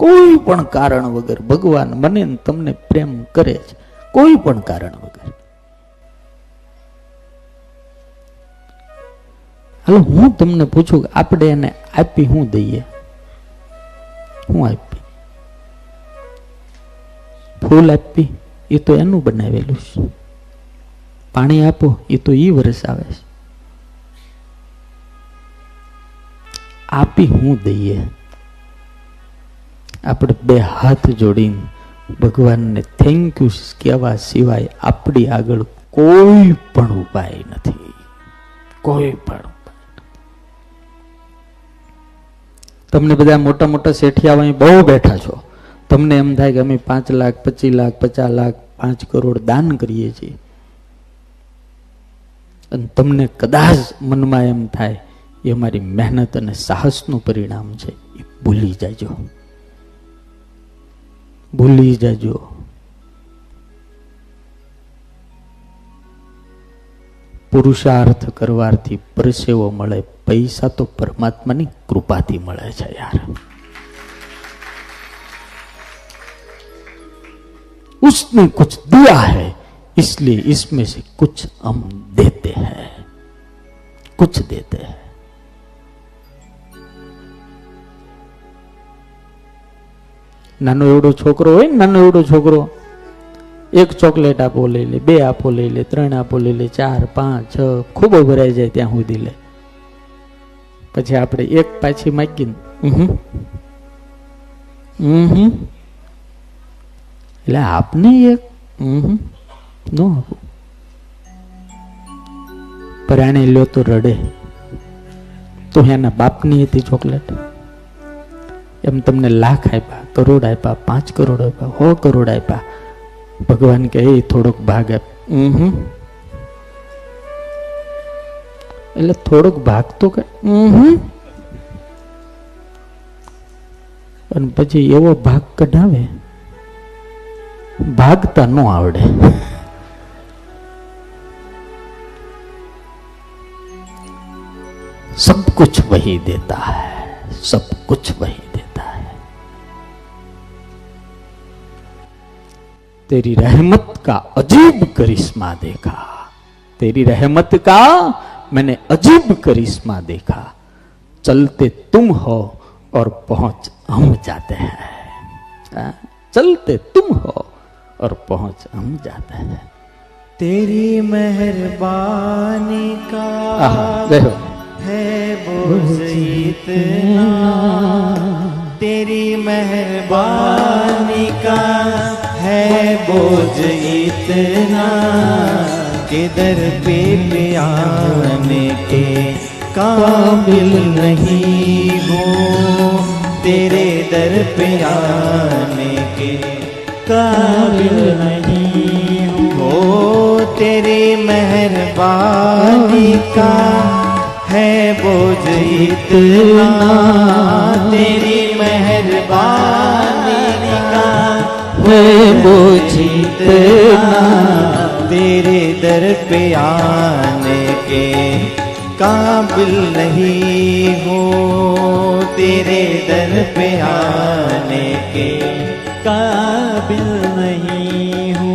કોઈ પણ કારણ વગર ભગવાન મને તમને પ્રેમ કરે છે. કોઈ પણ કારણ વગર. હાલો, હું તમને પૂછું કે આપણે એને આપી શું દઈએ? હું આપી? ફૂલ આપી, એ તો એનું બનાવેલું છે. પાણી આપો, એ તો એ વરસ આવે છે. આપી હું દઈએ? આપણે બે હાથ જોડીને ભગવાનને થેન્ક યુ કહેવા સિવાય આપણી આગળ કોઈ પણ ઉપાય નથી. કોઈ પણ તમને બધા મોટા મોટા શેઠિયાઓ અહીં બહુ બેઠા છો. તમને એમ થાય કે અમે પાંચ લાખ, પચીસ લાખ, પચાસ લાખ, પાંચ કરોડ દાન કરીએ છીએ. અને તમને કદાચ મનમાં એમ થાય, એ અમારી મહેનત અને સાહસનું પરિણામ છે, એ ભૂલી જાજો. ભૂલી જાજો પુરુષાર્થ કરવાથી પરસેવો મળે પૈસા તો પરમાત્માની કૃપાથી મળે છે યાર उसने कुछ दिया है इसलिए इसमें से कुछ हम देते हैं कुछ देते हैं નાનો એવડો છોકરો હોય નાનો એવડો છોકરો, એક ચોકલેટ આપો લઈ લે, બે આપો લઈ લે, ત્રણ આપો લઈ લે, ચાર, પાંચ, છ, ખૂબ ભરાઈ જાય ત્યાં સુધી લે. પછી આપણે એક પાછી માગીને હમ. એટલે આપને એક હમ નો આપો. પ્રાણી લ્યો તો રડે. તો એના બાપની હતી ચોકલેટ. એમ તમને લાખ આપ્યા કરોડ આપ્યા પાંચ કરોડ આપ્યા સો કરોડ આપ્યા ભગવાન કે એ થોડોક ભાગ આપ ઉહું. એટલે થોડોક ભાગ તો કે ઉહું. અને પછી એવો ભાગ કઢાવે ભાગતા ન આવડે सब कुछ वही देता है सब कुछ वही तेरी रहमत का अजीब करिश्मा देखा। तेरी रहमत का मैंने अजीब करिश्मा देखा। चलते तुम हो और पहुँच हम जाते हैं। हाँ, चलते तुम हो और पहुँच हम जाते हैं। तेरी मेहरबानी का देखो। है बोझ इतना तेरी मेहरबानी का है बोझ इतना किधर पे ले आने के काबिल नहीं हो तेरे दर पे आने के काबिल नहीं हो तेरी मेहरबानी का है बोझ इतना तेरी मेहरबानी बोझ इतना तेरे दर पे आने के काबिल नहीं हो तेरे दर पे आने के काबिल नहीं हूँ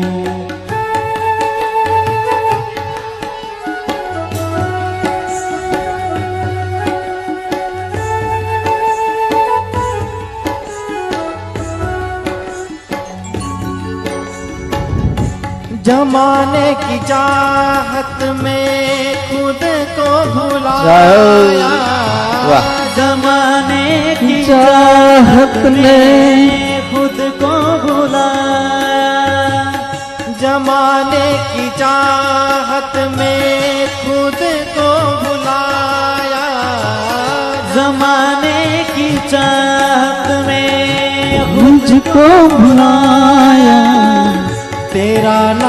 जमाने की चाहत में खुद को भुलाया। जमाने की चाहत में खुद को भुलाया। जमाने की चाहत में खुद को भुलाया। जमाने की चाहत में मुझको भुलाया। तेरा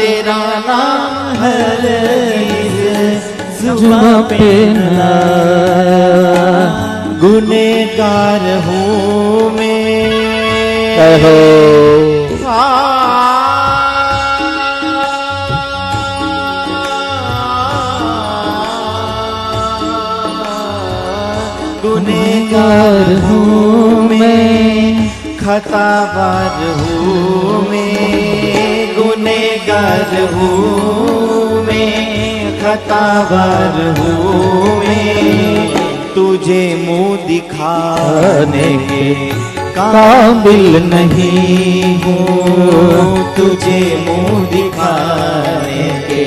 तेरा नाम हर कीज जुबा पे न आया गुनेगार हूँ मैं कहो गुनेगार हूँ मैं खतावार हूँ मैं गुनेगार हूँ मैं खतावार हूँ मैं तुझे मुंह दिखाने के काबिल नहीं हूँ तुझे मुंह दिखाने के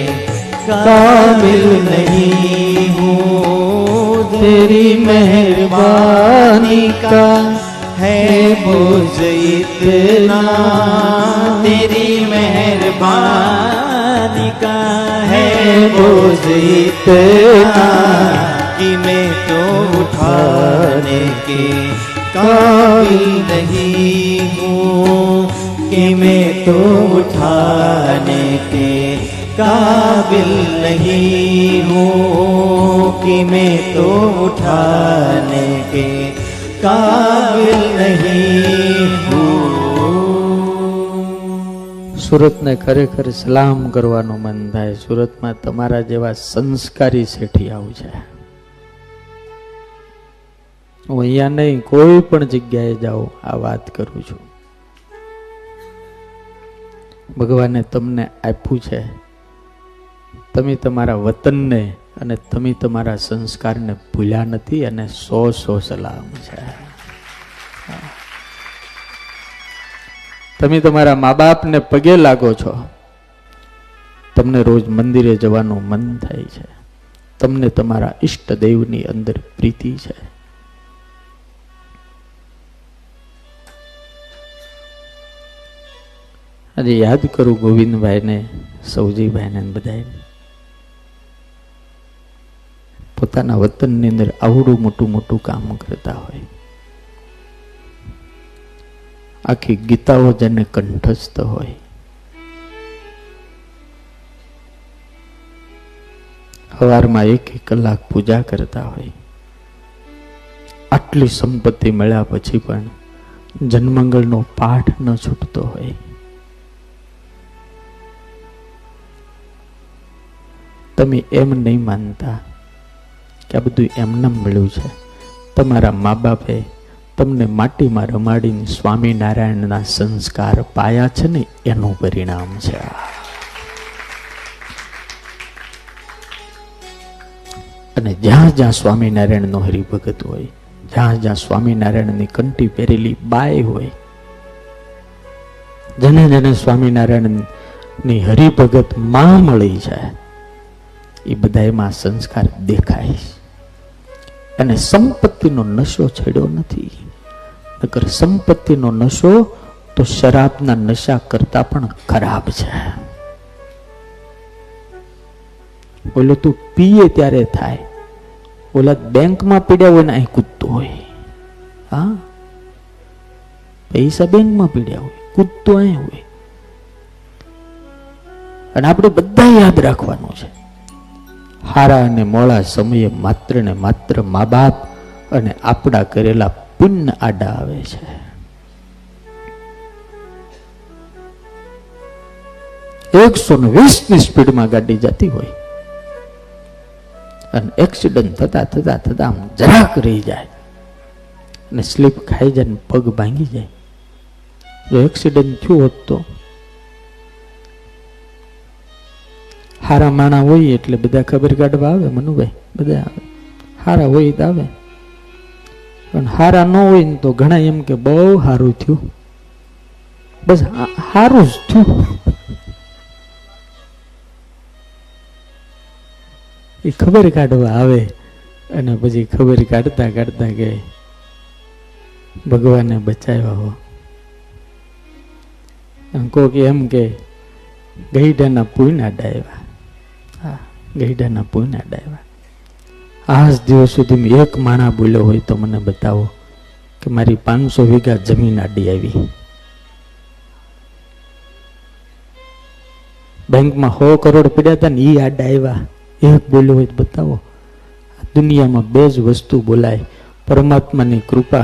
काबिल नहीं हूँ तेरी मेहरबानी का है बोझ इतना तेरी मेहरबानी का है बोझ इतना कि मैं तो उठाने के काबिल नहीं हूँ कि मैं तो उठाने के काबिल नहीं हूँ कि मैं तो उठाने के काबिल नहीं સુરતને ખરેખર સલામ કરવાનું મન થાય. સુરતમાં તમારા જેવા સંસ્કારી શેઠિયાઓ છે હું અહીંયા નહીં, કોઈ પણ જગ્યાએ જાઉં, આ વાત કરું છું. ભગવાને તમને આપ્યું છે. તમે તમારા વતનને અને તમે તમારા સંસ્કારને ભૂલ્યા નથી અને સો સો સલામ છે. તમે તમારા મા બાપને પગે લાગો છો. તમને રોજ મંદિરે જવાનું મન થાય છે. તમને તમારા ઈષ્ટદેવની અંદર પ્રીતિ છે. આજે યાદ કરું ગોવિંદભાઈને સૌજીભાઈને બધાને પોતાના વતનની અંદર આવડું મોટું મોટું કામ કરતા હોય. આખી ગીતાઓ જેને કંઠસ્થ હોય. સવારમાં એક એક કલાક પૂજા કરતા હોય. આટલી સંપત્તિ મળ્યા પછી પણ જન્મંગળનો પાઠ ન છૂટતો હોય. તમે એમ નહીં માનતા કે આ બધું એમને મળ્યું છે. તમારા મા બાપે તમને માટીમાં રમાડીને સ્વામિનારાયણના સંસ્કાર પાયા છે ને એનું પરિણામ છે. અને જ્યાં જ્યાં સ્વામિનારાયણનો હરિભગત હોય, જ્યાં જ્યાં સ્વામિનારાયણની કંઠી પહેરેલી બાય હોય, જેને જેને સ્વામિનારાયણની હરિભગતમાં મળી જાય, એ બધા એમાં સંસ્કાર દેખાય અને સંપત્તિનો નશો છેડ્યો નથી. નકર સંપત્તિનો નશો તો શરાબના નશા કરતા પણ ખરાબ છે. ઓલો તું પીએ ત્યારે થાય. ઓલા બેંકમાં પીડ્યા હોય ને અહીં કૂદતો હોય. હા? પૈસા બેંકમાં પીડ્યા હોય, કૂદતો અહીં હોય. અને આપણે બધા યાદ રાખવાનું છે. હારા અને મોળા સમયે માત્ર ને માત્ર મા બાપ અને આપણા કરેલા પુણ્ય આડા આવે છે. એકસો ને વીસની સ્પીડમાં ગાડી જતી હોય અને એક્સિડન્ટ થતા થતા થતા આમ જરાક રહી જાય અને સ્લીપ ખાઈ જાય ને પગ ભાંગી જાય. જો એક્સિડન્ટ થયું હોત તો હારા માણા હોય એટલે બધા ખબર કાઢવા આવે, મનુભાઈ, બધા આવે. હારા હોય તો આવે. પણ હારા ન હોય ને તો ઘણા એમ કે બહુ સારું થયું. બસ સારું જ થયું. એ ખબર કાઢવા આવે અને પછી ખબર કાઢતા કાઢતા કે ભગવાને બચાવ્યા હો. કોક એમ કે ગઈડાના પૂના ડાયવા. ગઈડાના પૂના ડાયવા. આજ દિવસ સુધી એક માણા બોલ્યો હોય તો મને બતાવો કે મારી પાંચસો વીઘા જમીન આડી આવી. બેંકમાં સો કરોડ પડ્યા હતા ને એ આડા આવ્યા. એક બોલ્યો હોય તો બતાવો. દુનિયામાં બે જ વસ્તુ બોલાય, પરમાત્માની કૃપા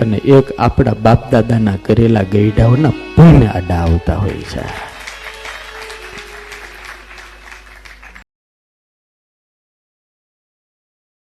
અને એક આપણા બાપ દાદાના કરેલા ગઈડાઓના પુણ્ય આડા આવતા હોય છે.